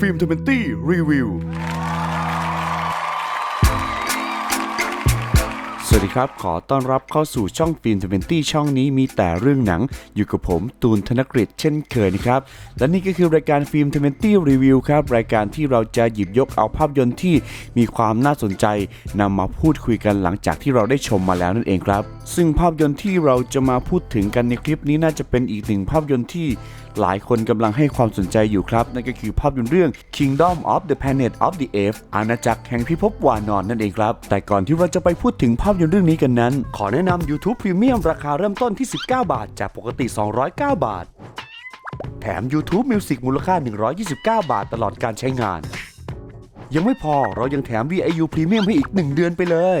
ฟิล์มทเวนตี้รีวิว สวัสดีครับ ขอต้อนรับเข้าสู่ช่องฟิล์มทเวนตี้ช่องนี้มีแต่เรื่องหนัง อยู่กับผมตูนธนกฤษเช่นเคยนะครับ และนี่ก็คือรายการฟิล์มทเวนตี้รีวิวครับ รายการที่เราจะหยิบยกเอาภาพยนตร์ที่มีความน่าสนใจนำมาพูดคุยกันหลังจากที่เราได้ชมมาแล้วนั่นเองครับ ซึ่งภาพยนตร์ที่เราจะมาพูดถึงกันในคลิปนี้น่าจะเป็นอีกหนึ่งภาพยนตร์ที่ หลายคนกำลังให้ความสนใจอยู่ครับ นั่นก็คือภาพยนตร์เรื่อง Kingdom of the Planet of the Apes อาณาจักรแห่งพิภพวานอนนั่นเองครับ แต่ก่อนที่เราจะไปพูดถึงภาพยนตร์เรื่องนี้กันนั้น ขอแนะนำ YouTube Premium ราคาเริ่มต้นที่ 19 บาท จากปกติ 209 บาท แถม YouTube Music มูลค่า 129 บาทตลอดการใช้งาน ยังไม่พอเรายังแถม VIU Premium ให้อีก 1 เดือนไปเลย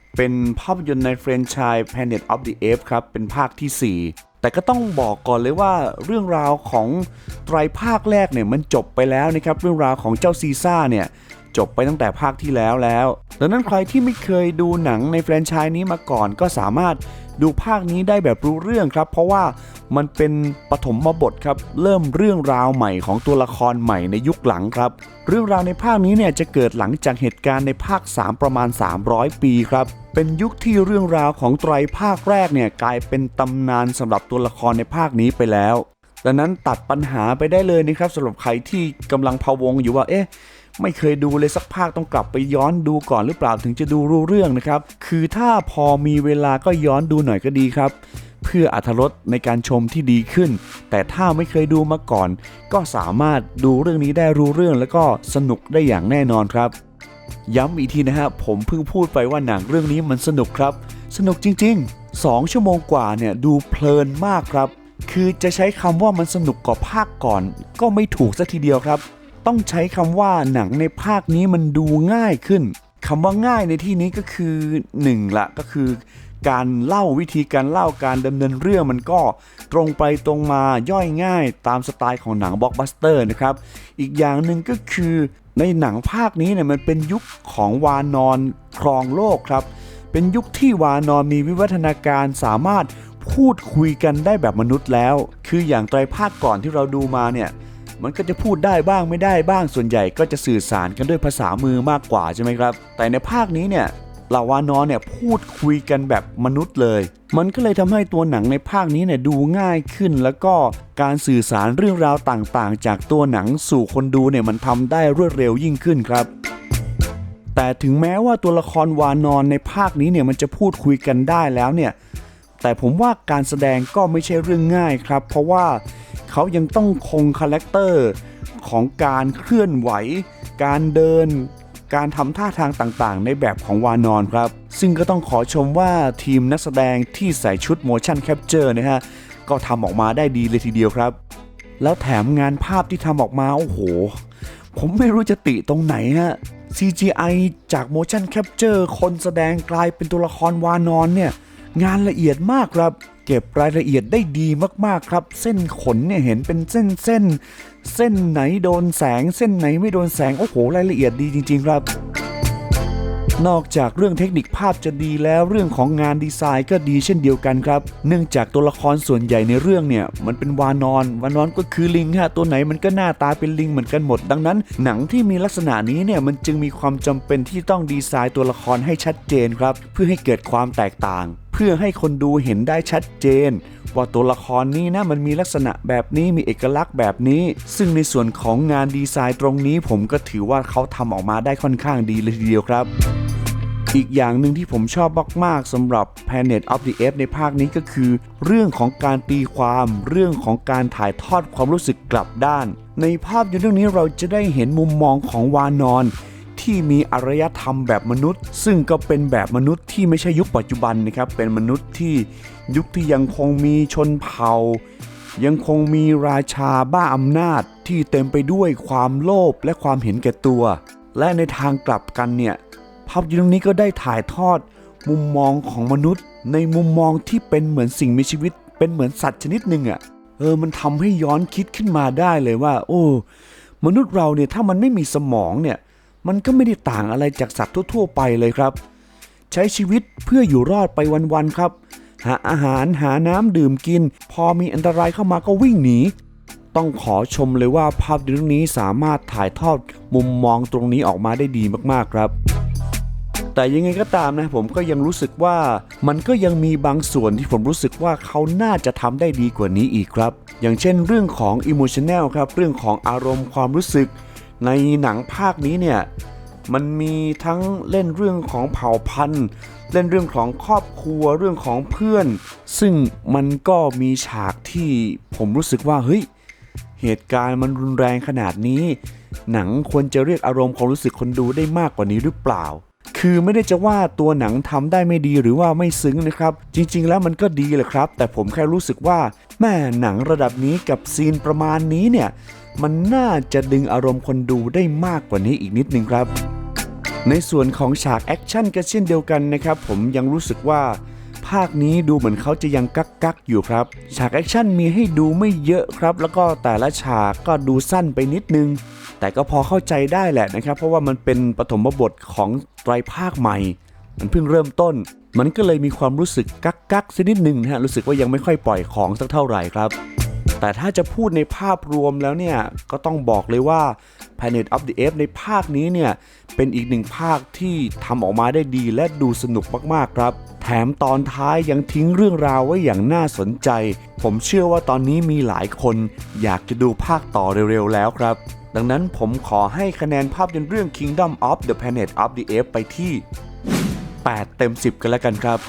เป็นภาพยนตร์ในแฟรนไชส์ Planet of the Apes ครับ เป็นภาคที่ 4 แต่ก็ต้องบอกก่อนเลยว่าเรื่องราวของไตรภาคแรกเนี่ยมันจบไปแล้วนะครับ เรื่องราวของเจ้าซีซ่าเนี่ยจบไปตั้งแต่ภาคที่แล้วแล้ว ดังนั้นใครที่ไม่เคยดูหนังในแฟรนไชส์นี้มาก่อนก็สามารถ ดูภาคนี้ได้แบบรู้เรื่องครับ เพราะว่ามันเป็นปฐมบทครับ เริ่มเรื่องราวใหม่ของตัวละครใหม่ในยุคหลังครับ เรื่องราวในภาคนี้เนี่ยจะเกิดหลังจากเหตุการณ์ในภาค 3 ประมาณ 300 ปีครับ เป็นยุคที่เรื่องราวของไตรภาคแรกเนี่ยกลายเป็นตำนานสำหรับตัวละครในภาคนี้ไปแล้วดังนั้นตัดปัญหาไปได้เลยนะครับสำหรับใครที่กำลังพะวงอยู่ว่าเอ๊ะ ไม่เคยดูเลยสักภาคต้องกลับไปย้อนดูก่อนหรือเปล่าถึงจะดูรู้เรื่องนะครับ คือถ้าพอมีเวลาก็ย้อนดูหน่อยก็ดีครับ เพื่ออรรถรสในการชมที่ดีขึ้น แต่ถ้าไม่เคยดูมาก่อน ก็สามารถดูเรื่องนี้ได้รู้เรื่องแล้วก็สนุกได้อย่างแน่นอนครับ ย้ำอีกทีนะฮะผมเพิ่งพูดไปว่าหนังเรื่องนี้มันสนุกครับ สนุกจริง ๆ 2 ชั่วโมงกว่าเนี่ยดูเพลินมากครับคือจะใช้คำว่ามันสนุกกว่าภาคก่อน ก็ไม่ถูกสักทีเดียวครับ ต้องใช้คำว่าหนังในภาคนี้มันดูง่ายขึ้นคำว่าง่ายในที่นี้ก็คือ1ละก็คือ การเล่าวิธีการเล่าการดำเนินเรื่องมันก็ตรงไปตรงมาย่อยง่ายตามสไตล์ของหนังบล็อกบัสเตอร์นะครับ อีกอย่างหนึ่งก็คือในหนังภาคนี้เนี่ยมันเป็นยุคของวานอนครองโลกครับ เป็นยุคที่วานอนมีวิวัฒนาการสามารถพูดคุยกันได้แบบมนุษย์แล้ว คืออย่างไตรภาคก่อนที่เราดูมาเนี่ย มันก็จะพูดได้บ้างไม่ได้บ้างส่วนใหญ่ก็จะสื่อสารกันด้วยภาษามือมากกว่าใช่ไหมครับ แต่ในภาคนี้เนี่ยเหลาวานอนเนี่ยพูดคุยกันแบบมนุษย์เลย มันก็เลยทำให้ตัวหนังในภาคนี้เนี่ยดูง่ายขึ้น แล้วก็การสื่อสารเรื่องราวต่างๆ จากตัวหนังสู่คนดูเนี่ยมันทำได้รวดเร็วยิ่งขึ้นครับ แต่ถึงแม้ว่าตัวละครวานอนในภาคนี้เนี่ยมันจะพูดคุยกันได้แล้วเนี่ย แต่ผมว่าการแสดงก็ไม่ใช่เรื่องง่ายครับ เพราะว่า เขายังต้องคงคาแรคเตอร์ของการเคลื่อนไหว การเดิน การทำท่าทางต่างๆ ในแบบของวานอนครับ ซึ่งก็ต้องขอชมว่าทีมนักแสดงที่ใส่ชุด motion capture นะฮะ ก็ทำออกมาได้ดีเลยทีเดียวครับ แล้วแถมงานภาพที่ทำออกมา โอ้โห ผมไม่รู้จะติตรงไหนฮะ CGI จาก motion capture คนแสดงกลายเป็นตัวละครวานอนเนี่ย งานละเอียดมากครับ ก็บรายละเอียดได้ดีมากๆครับ เส้นขนเนี่ยเห็นเป็นเส้นเส้นๆเส้นไหนโดนแสง เส้นไหนไม่โดนแสง โอ้โห รายละเอียดดีจริง ๆ ครับนอกจากเรื่องเทคนิคภาพจะดีแล้วเรื่องของงานดีไซน์ก็ดีเช่นเดียวกันครับ เนื่องจากตัวละครส่วนใหญ่ในเรื่องเนี่ย มันเป็นวานอนวานอนก็คือลิงฮะตัวไหนมันก็หน้าตาเป็นลิงเหมือนกันหมด ดังนั้น หนังที่มีลักษณะนี้เนี่ยมันจึงมีความจำเป็นที่ต้องดีไซน์ตัวละครให้ชัดเจนครับ เพื่อให้เกิดความแตกต่าง เพื่อให้คนดูเห็นได้ชัดเจน ว่าตัวละครนี้นะมันมีลักษณะแบบนี้มีเอกลักษณ์แบบนี้ ซึ่งในส่วนของงานดีไซน์ตรงนี้ ผมก็ถือว่าเขาทำออกมาได้ค่อนข้างดีเลยทีเดียวครับอีกอย่างหนึ่งที่ผมชอบมากๆสำหรับ Planet of the Apes ในภาคนี้ก็คือ เรื่องของการตีความเรื่องของการถ่ายทอดความรู้สึกกลับด้าน ในภาพยนตร์เรื่องนี้เราจะได้เห็นมุมมองของวานอน ที่มีอารยธรรมแบบมนุษย์ ซึ่งก็เป็นแบบมนุษย์ที่ไม่ใช่ยุคปัจจุบันนะครับ เป็นมนุษย์ที่ยุคที่ยังคงมีชนเผ่า ยังคงมีราชาบ้าอำนาจที่เต็มไปด้วยความโลภและความเห็นแก่ตัว และในทางกลับกันเนี่ยภาพยนตร์เรื่องนี้ก็ได้ถ่ายทอดมุมมองของมนุษย์ ในมุมมองที่เป็นเหมือนสิ่งมีชีวิต เป็นเหมือนสัตว์ชนิดหนึ่งอะ่ะเออมันทำให้ย้อนคิดขึ้นมาได้เลยว่า โอ้ มนุษย์เราเนี่ยถ้ามันไม่มีสมองเนี่ย มันก็ไม่ได้ต่างอะไรจากสัตว์ทั่วๆไปเลยครับ ใช้ชีวิตเพื่ออยู่รอดไปวันๆครับ หาอาหารหาน้ำดื่มกิน พอมีอันตรายเข้ามาก็วิ่งหนีต้องขอชมเลยว่าภาพยนเรื่องนี้สามารถถ่ายทอดมุมมองตรงนี้ออกมาได้ดีมากๆครับ แต่ยังไงก็ตามนะผมก็ยังรู้สึกว่ามันก็ยังมีบางส่วนที่ผมรู้สึกว่าเขาน่าจะทำได้ดีกว่านี้อีกครับ อย่างเช่นเรื่องของ emotional ครับ เรื่องของอารมณ์ความรู้สึก ในหนังภาคนี้เนี่ยมันมีทั้งเล่นเรื่องของเผ่าพันธุ์ เล่นเรื่องของครอบครัวเรื่องของเพื่อน ซึ่งมันก็มีฉากที่ผมรู้สึกว่าเฮ้ยเหตุการณ์มันรุนแรงขนาดนี้ หนังควรจะเรียกอารมณ์ความรู้สึกคนดูได้มากกว่านี้หรือเปล่า คือไม่ได้จะว่าตัวหนังทำได้ไม่ดีหรือว่าไม่ซึ้งนะครับ จริง ๆ แล้วมันก็ดีแหละครับ แต่ผมแค่รู้สึกว่าแม่หนังระดับนี้กับซีนประมาณนี้เนี่ยมันน่าจะดึงอารมณ์คนดูได้มากกว่านี้อีกนิดนึงครับ ในส่วนของฉากแอคชั่นก็เช่นเดียวกันนะครับ ผมยังรู้สึกว่าภาคนี้ดูเหมือนเขาจะยังกักกักๆอยู่ครับ ฉากแอคชั่นมีให้ดูไม่เยอะครับ แล้วก็แต่ละฉากก็ดูสั้นไปนิดนึง แต่ก็พอเข้าใจได้แหละนะครับ เพราะว่ามันเป็นปฐมบทของไตรภาคใหม่ มันเพิ่งเริ่มต้น มันก็เลยมีความรู้สึกกักกักสักนิดหนึ่งนะฮะรู้สึกว่ายังไม่ค่อยปล่อยของสักเท่าไหร่ครับ แต่ถ้าจะพูดในภาพรวมแล้วเนี่ยก็ต้องบอกเลยว่า Planet of the Apes ในภาคนี้เนี่ยเป็นอีกหนึ่งภาคที่ทำออกมาได้ดีและดูสนุกมากๆครับแถมตอนท้ายยังทิ้งเรื่องราวไว้อย่างน่าสนใจ ผมเชื่อว่าตอนนี้มีหลายคนอยากจะดูภาคต่อเร็วๆแล้วครับ ดังนั้นผมขอให้คะแนนภาพยนตร์เรื่อง Kingdom of the Planet of the Apes ไปที่ 8 เต็ม 10 กันแล้วกันครับ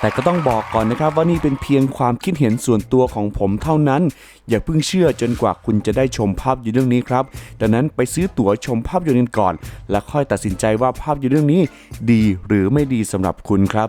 แต่ก็ต้องบอกก่อนนะครับว่านี่เป็นเพียงความคิดเห็นส่วนตัวของผมเท่านั้น อย่าเพิ่งเชื่อจนกว่าคุณจะได้ชมภาพยนตร์เรื่องนี้ครับ ดังนั้นไปซื้อตั๋วชมภาพยนตร์กันก่อน แล้วค่อยตัดสินใจว่าภาพยนตร์เรื่องนี้ ดีหรือไม่ดีสำหรับคุณครับ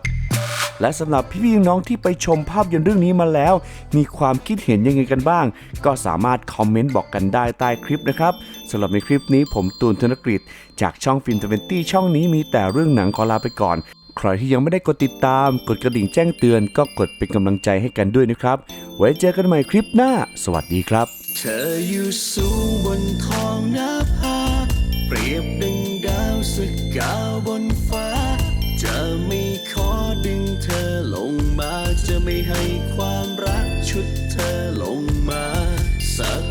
และสำหรับพี่ๆน้องที่ไปชมภาพยนตร์เรื่องนี้มาแล้ว มีความคิดเห็นยังไงกันบ้าง ก็สามารถคอมเมนต์บอกกันได้ใต้คลิปนะครับสำหรับในคลิปนี้ผมตูนธนกฤษจากช่องฟิล์มทเวนตี้ช่องนี้มีแต่เรื่องหนังขอลาไปก่อน ใครที่ยังไม่ได้กดติดตาม กดกระดิ่งแจ้งเตือน ก็กดเป็นกำลังใจให้กันด้วยนะครับ ไว้เจอกันใหม่คลิปหน้า สวัสดีครับ เธออยู่สูงบนท้องนภาเปรียบดังดาวสกาวบนฟ้า จะไม่ขอดึงเธอลงมา จะไม่ให้ความรักชุดเธอลงมา สัก